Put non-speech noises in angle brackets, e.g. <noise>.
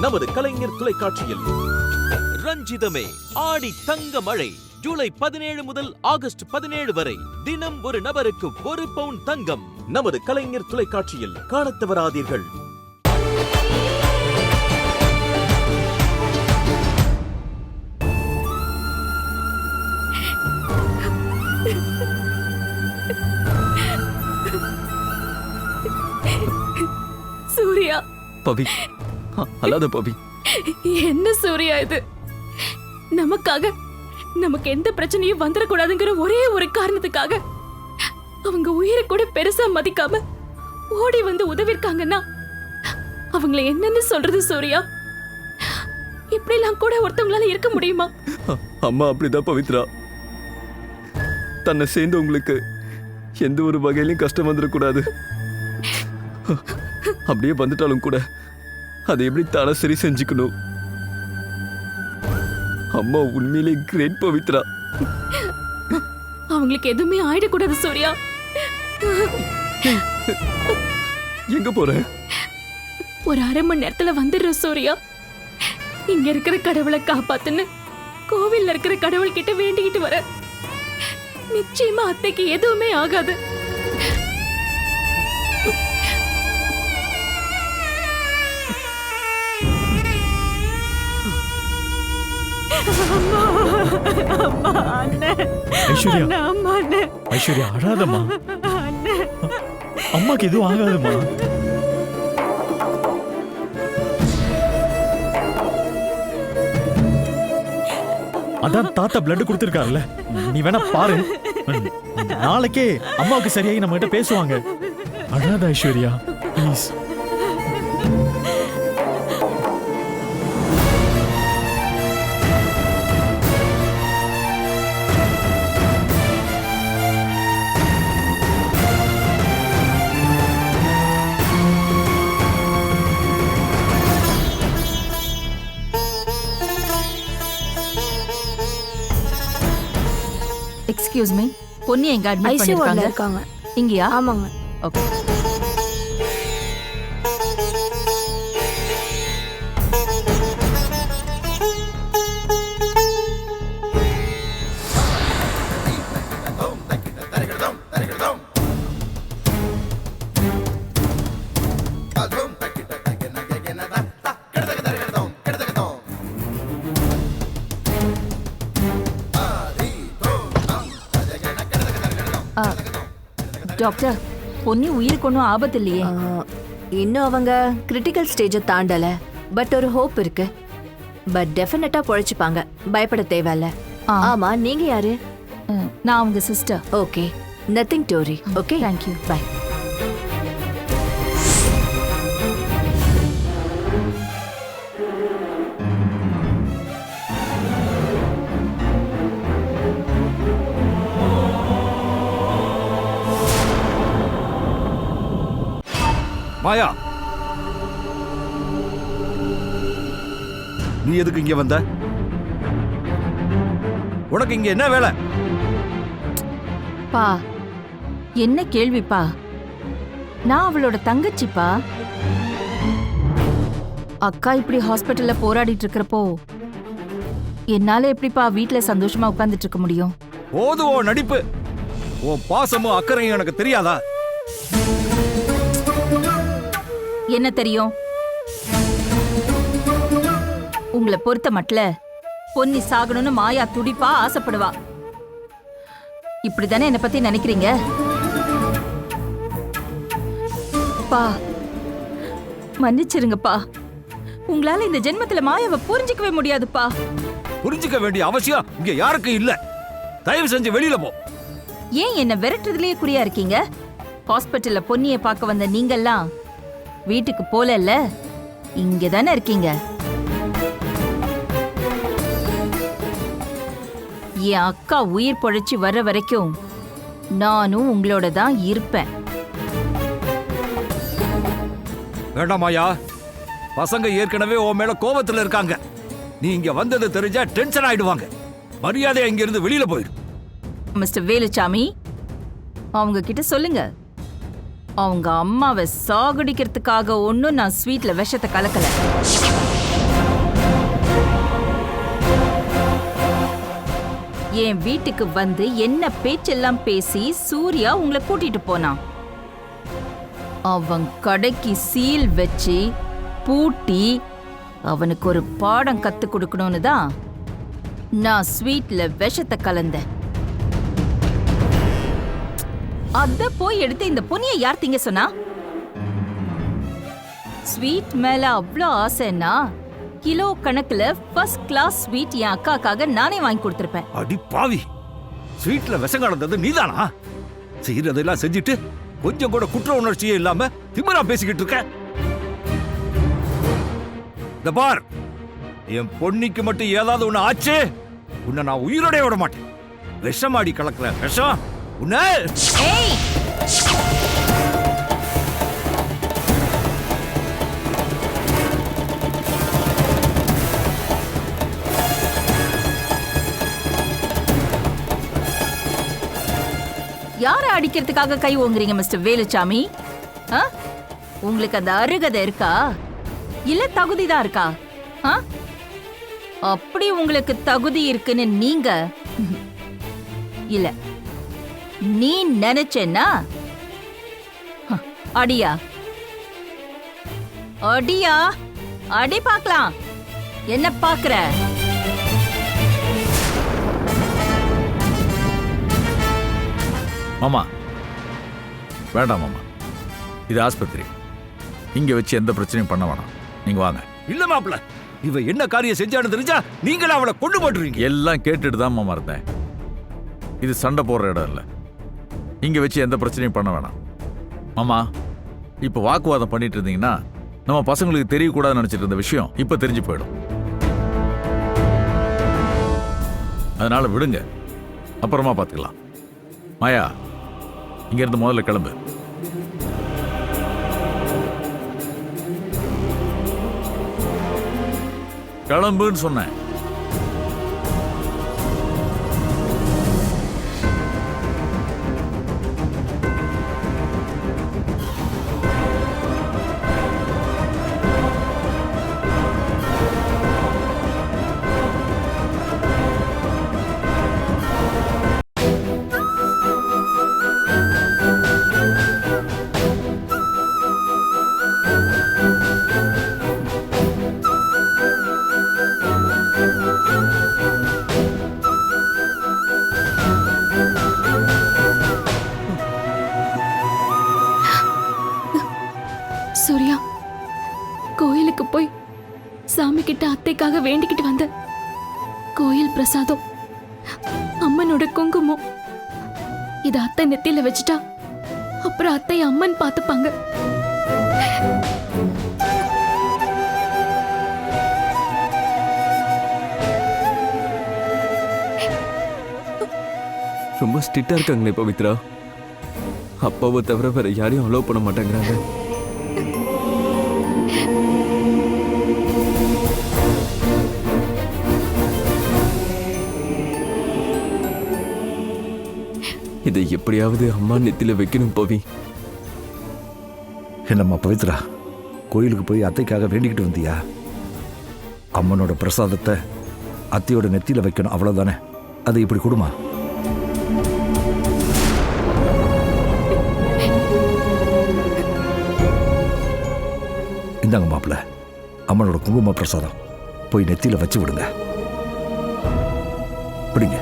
நமது கலைஞர் தொலைக்காட்சியில். ரஞ்சிதமே ஆடி தங்க மழை ஜூலை பதினேழு முதல் ஆகஸ்ட் பதினேழு வரை தினம் ஒரு நபருக்கு ஒரு பவுன் தங்கம். நமது கலைஞர் தொலைக்காட்சியில் காணத் தவறாதீர்கள். சூர்யா. பவி அ- அழாத பவி என்ன சூர்யா இது? நமக்காக நமக்கு எந்த பிரச்சனையும் வந்துடக்கூடாதுங்கிற ஒரே ஒரு காரணத்துக்காக அவங்க உயிரை கூட பெருசா மதிக்காம ஓடி வந்து உதவிருக்காங்கன்னா அவங்கள என்னன்னு சொல்றது சூர்யா? இப்படிலாம் கூட ஒருத்தவங்களால இருக்க முடியுமா? அம்மா அப்படிதான் பவித்ரா. தன்னை சேர்ந்தவங்களுக்கு எந்த ஒரு வகையிலும் கஷ்டம் வந்துடக்கூடாது. அப்படியே வந்துட்டாலும் கூட அதை எப்படி தானே சரி செஞ்சுக்கணும்? அம்மா உண்மையிலே கிரேட் பவித்ரா. அவங்களுக்கு எதுவுமே ஆயிடக்கூடாது சூர்யா. எங்க போற? ஒரு அரை மணி நேரத்துல வந்துடுற சூர்யா. இங்க இருக்கிற கடவுளை காப்பாத்துன்னு கோவில்ல இருக்கிற கடவுள் கிட்ட வேண்டிக்கிட்டு வர. நிச்சயமா அத்தைக்கு எதுவுமே ஆகாது. ஐஸ்வர்யா. ஐஸ்வர்யா அழாதம்மா. அம்மாக்கு எதுவும் ஆகாதும்மா. அதான் தாத்தா பிளட் கொடுத்துருக்காருல்ல. நீ வேணா பாரு. நாளைக்கே அம்மாவுக்கு சரியாகி நம்ம கிட்ட பேசுவாங்க. அழாத Aishwarya please excuse me Ponni எங்க அட்மிட் பண்ணிருக்காங்க? இருக்காங்க. இங்கயா? ஆமாங்க. ஓகே டாக்டர் பொன்னி உயிருக்கு ஒன்றும் ஆபத்து இல்லையே இன்னும் அவங்க கிரிட்டிக்கல் ஸ்டேஜை தாண்டல. பட் ஒரு ஹோப் இருக்கு. பட் டெஃபினட்டா பொழைச்சுப்பாங்க. பயப்பட தேவையில்ல. ஆ. ஆமா நீங்க யாரு? நான் அவங்க sister okay nothing Tory okay thank you bye Maya நீ எதுக்கு இங்க வந்த? உனக்கு இங்க என்ன வேலை? பா என்ன கேள்விப்பா? நான் அவளோட தங்கச்சிப்பா. அக்கா இப்படி ஹாஸ்பிட்டல்ல போராடிட்டு இருக்கிறப்போ என்னால எப்படிப்பா வீட்ல சந்தோஷமா உட்கார்ந்துட்டு இருக்க முடியும்? போது ஓ நடிப்பு. உன் பாசமும் அக்கறையும் எனக்கு தெரியாதா? என்ன தெரியும்? உங்களை பொறுத்த மட்டில் பொன்னி சாகணும்னு மாயா துடிப்பா ஆசைப்படுவா. இப்படிதானே என்னை பத்தி நினைக்கிறீங்க? பா மன்னிச்சிருங்கப்பா. உங்களால இந்த ஜென்மத்துல மாயாவை புரிஞ்சிக்கவே முடியாதுப்பா. புரிஞ்சுக்க வேண்டிய அவசியம் இங்க யாருக்கும் இல்ல. தயவு செஞ்சு வெளியில போ. ஏன் என்ன விரட்டுறதுலயே குறியா இருக்கீங்க? ஹாஸ்பிட்டல்ல பொன்னிய பார்க்க வந்த நீங்கெல்லாம் வீட்டுக்கு போலல்ல? இங்க தானே இருக்கீங்க? என் அக்கா உயிர் பொழைச்சி வர்ற வரைக்கும் நானும் உங்களோட தான் இருப்பேன். வேண்டாம் மாயா. பசங்க ஏற்கனவே உன் மேல கோபத்துல இருக்காங்க. நீ இங்க வந்தது தெரிஞ்சா டென்ஷன் ஆயிடுவாங்க. மரியாதையா இங்க இருந்து வெளியில போயிடு மிஸ்டர் வேலுச்சாமி அவங்க கிட்ட சொல்லுங்க. அவங்க அம்மாவை சாகடிக்கிறதுக்காக ஒன்றும் நான் ஸ்வீட்டில் விஷத்தை கலக்கல. என் வீட்டுக்கு வந்து என்ன பேச்செல்லாம் பேசி சூர்யா உங்களை கூட்டிட்டு போனான் அவன் கடைக்கு சீல் வச்சு பூட்டி அவனுக்கு ஒரு பாடம் கத்து கொடுக்கணும்னு தான் நான் ஸ்வீட்ல விஷத்தை கலந்தேன். அத போய் எடுத்து இந்த பொன்னியை யார் திங்க சொன்னா? ஸ்வீட் மேல அவ்வளோ ஆசைன்னா கிலோ கணக்குல ஃபர்ஸ்ட் கிளாஸ் ஸ்வீட் என் அக்காக்காக நானே வாங்கி கொடுத்துருப்பேன். அடி பாவி. ஸ்வீட்ல விஷம் கலந்தது நீதானா? செய்யறதெல்லாம் செஞ்சுட்டு கொஞ்சம் கூட குற்ற உணர்ச்சியே இல்லாம திமரா பேசிக்கிட்டு இருக்க. இந்த பார் என் பொன்னிக்கு மட்டும் ஏதாவது ஒண்ணு ஆச்சு? உன்னை நான் உயிரோட விட மாட்டேன். விஷமாடி கலக்கல விஷம். உன்னால். ஏய். யாரை அடிக்கிறதுக்காக கை ஓங்குறீங்க மிஸ்டர் வேலுச்சாமி? ஆ? உங்களுக்கு அந்த அருகதை இருக்கா? இல்ல தகுதி தான் இருக்கா? ஆ? அப்படி உங்களுக்கு தகுதி இருக்குன்னு நீங்க? <laughs> இல்ல. நீ நினைச்சேன்னா? ஹ, அடியா. அடியா? அடி பார்க்கலாம். என்ன பாக்குற மாமா. வேண்டாம் மாமா. இது ஆஸ்பத்திரி. இங்க வச்சு எந்த பிரச்சனையும் பண்ண வேணாம். நீங்க வாங்க. இல்ல மாப்ள இவ என்ன காரியம் செஞ்சான்னு தெரிஞ்சா நீங்களே அவளை கொண்டு போட்டுருவீங்க. எல்லாம் கேட்டுட்டு தான் மாமா இருந்தேன். இது சண்டை போடுற இடம் இல்லை. இங்கே வச்சு எந்த பிரச்சனையும் பண்ண வேணாம். மாமா இப்போ வாக்குவாதம் பண்ணிட்டு இருந்தீங்கன்னா நம்ம பசங்களுக்கு தெரியக்கூடாதுன்னு நினச்சிட்டு இருந்த விஷயம் இப்போ தெரிஞ்சு போயிடும். அதனால் விடுங்க. அப்புறமா பார்த்துக்கலாம். மாயா இங்கேருந்து முதல்ல கிளம்பு. கிளம்புன்னு சொன்னேன். உனக்காக வேண்டிக்கிட்டு வந்த கோயில் பிரசாதம் அம்மனோட குங்குமம். இத அத்தை நெத்தியில வச்சுட்டா அப்புறம் அத்தை அம்மன் பார்த்துப்பாங்க. ரொம்ப ஸ்ட்ரிக்டா இருக்காங்களே பவித்ரா அப்பாவை தவிர வேற யாரையும் அலோவ் பண்ண மாட்டேங்கிறாங்க. இதை எப்படியாவது அம்மா நெத்தில வைக்கணும் பவி. என்னம்மா பவித்ரா கோயிலுக்கு போய் அத்தைக்காக வேண்டிக்கிட்டு வந்தியா? அம்மனோட பிரசாதத்தை அத்தையோட நெத்தியில் வைக்கணும் அவ்வளோதானே அதை இப்படி கொடுமா? இந்தாங்க மாப்பிள்ள அம்மனோட குங்கும பிரசாதம். போய் நெத்தியில் வச்சு விடுங்க. பிடிங்க.